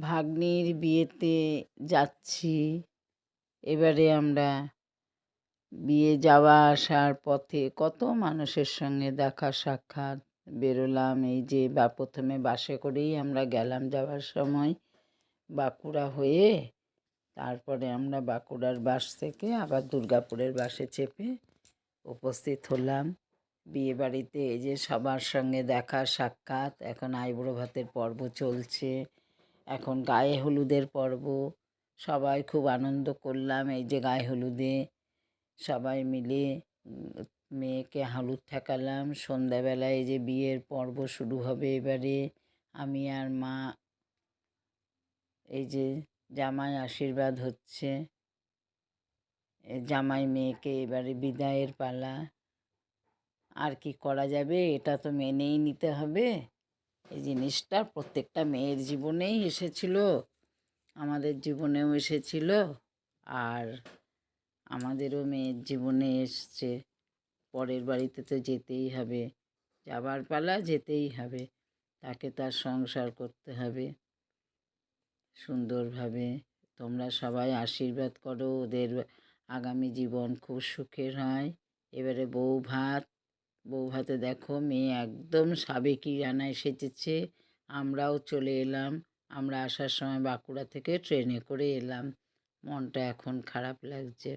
ভাগ্নির বিয়েতে যাচ্ছি। এবারে আমরা বিয়ে যাওয়া আসার পথে কত মানুষের সঙ্গে দেখা সাক্ষাৎ বেরোলাম। এই যে বা প্রথমে বাসে করেই আমরা গেলাম যাওয়ার সময় বাঁকুড়া হয়ে। তারপরে আমরা বাঁকুড়ার বাস থেকে আবার দুর্গাপুরের বাসে চেপে উপস্থিত হলাম। বিয়ে বাড়িতে এই যে সবার সঙ্গে দেখা সাক্ষাৎ, এখন আইবুড়ো ভাতের পর্ব চলছে। এখন গায়ে হলুদের পর্ব। সবাই খুব আনন্দ করলাম এই যে গায়ে হলুদে। সবাই মিলে মেয়েকে হলুদ ঠেকালাম। সন্ধ্যাবেলায় যে বিয়ের পর্ব শুরু হবে এবারে। আমি আর মা এই যে জামাই আশীর্বাদ হচ্ছে। জামাই মেয়েকে এবারে বিদায়ের পালা। আর কি করা যাবে এটা তো মেনেই নিতে হবে। এই জিনিসটা প্রত্যেকটা মেয়ের জীবনেই এসেছিল, আমাদের জীবনেও এসেছিল, আর আমাদেরও মেয়ের জীবনে এসছে। পরের বাড়িতে তো যেতেই হবে, যাবার পালা যেতেই হবে, তাকে তার সংসার করতে হবে। সুন্দরভাবে তোমরা সবাই আশীর্বাদ করো, ওদের আগামী জীবন খুব সুখের হয়। এবারে বউ ভাত বউ ভাতে দেখো, মেয়ে একদম সাবেকি রানা সেজেছে। আমরাও চলে এলাম। আমরা আসার সময় বাঁকুড়া থেকে ট্রেনে করে এলাম। মনটা এখন খারাপ লাগছে।